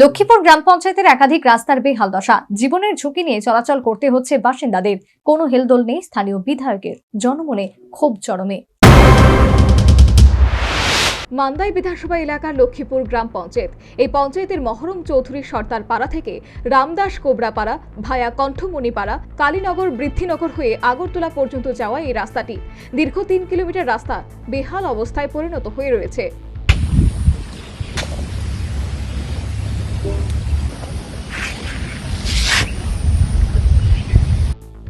লক্ষ্মীপুর গ্রাম পঞ্চায়েতের একাধিক রাস্তার বেহাল দশা। জীবনের ঝুঁকি নিয়ে চলাচল করতে হচ্ছে বাসিন্দাদের। কোনো হেলদোল নেই স্থানীয় বিধায়কের। জনমনে ক্ষোভ চরমে। মান্দাই বিধানসভা এলাকার লক্ষ্মীপুর গ্রাম পঞ্চায়েত। এই পঞ্চায়েতের মহরম চৌধুরী সর্দার পাড়া থেকে রামদাস কোবরাপাড়া ভায়া কণ্ঠমণিপাড়া কালীনগর বৃদ্ধিনগর হয়ে আগরতলা পর্যন্ত যাওয়া এই রাস্তাটি। দীর্ঘ তিন কিলোমিটার রাস্তা বেহাল অবস্থায় পরিণত হয়ে রয়েছে।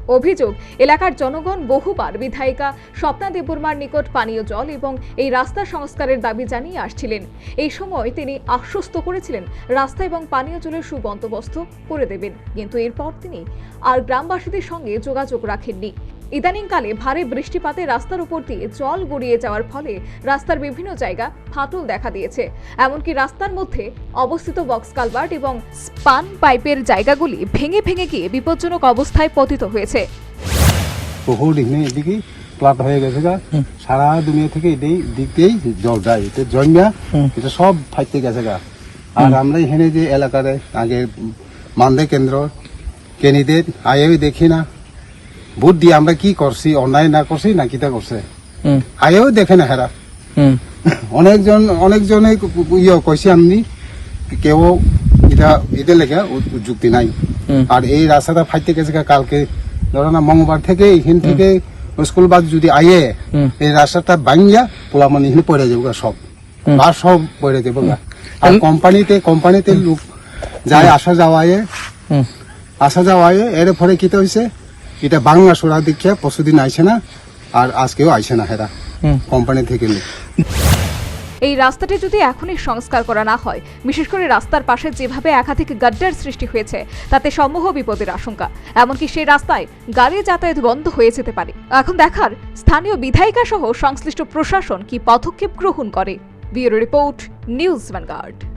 অভিযোগ, এলাকার জনগণ বহুবার বিধায়িকা স্বপ্না দেববর্মার নিকট পানীয় জল এবং এই রাস্তা সংস্কারের দাবি জানিয়ে আসছিলেন। এই সময় তিনি আশ্বস্ত করেছিলেন, রাস্তা এবং পানীয় জলের সুবন্দোবস্ত করে দেবেন। কিন্তু এরপর তিনি আর গ্রামবাসীদের সঙ্গে যোগাযোগ রাখেননি। ইদানিংকালে ভারী বৃষ্টিপাতে রাস্তার উপর দিয়ে জল গড়িয়ে যাওয়ার ফলে রাস্তার বিভিন্ন জায়গা ফাটল দেখা দিয়েছে। এমনকি রাস্তার মধ্যে অবস্থিত বক্স কালভার্ট এবং স্পান পাইপের জায়গাগুলি ভেঙে ভেঙে গিয়ে বিপজ্জনক অবস্থায় পতিত হয়েছে। এদিকে প্লাট হয়ে গেছে গা। সারা দুনিয়া থেকে এদিক দিক দিয়েই জল যায়। এটা জন্মা এটা সব ফাইতে গেছে গা। আর আমরা এখানে যে এলাকারে আগে মান্দে কেন্দ্র কেনিদের আয়েও দেখি না। ভোট দিয়ে আমরা কি করছি অন্যায় না করছি না কিতা করছে? আয়েও দেখে না হেরা। হুম। অনেকজন অনেকজনে ইয়ে কইছে আমি কেউ এটা এদের লেগে যুক্তি নাই। আর এই রাস্তাটা ফাইতে গেছে কালকে ধরো না মঙ্গলবার থেকে এখান থেকে স্কুল বাস যদি আয়ে এই রাস্তাটা ভাঙ্গিয়া পোলা মানে এখানে পড়ে যাব সব। বাস সব পড়ে যাব আর কোম্পানিতে কোম্পানিতে লোক যায় আসা যাওয়ায় হুম। আসা যাওয়ায় এর ফলে কি হয়েছে এটা বাংলা সোরা দীক্ষা পরশুদিন আইছে না আর আজকেও আইছে না হেরা। কোম্পানি থেকে এই রাস্তাটি যদি এখনই সংস্কার করা না হয় বিশেষ করে রাস্তার পাশে যেভাবে একাধিক গাড্ডার সৃষ্টি হয়েছে তাতে সমূহ বিপদের আশঙ্কা। এমনকি সেই রাস্তায় গাড়ি যাতায়াত বন্ধ হয়ে যেতে পারে। এখন দেখার স্থানীয় বিধায়িকা সহ সংশ্লিষ্ট প্রশাসন কি পদক্ষেপ গ্রহণ করে? Bureau report news Vanguard.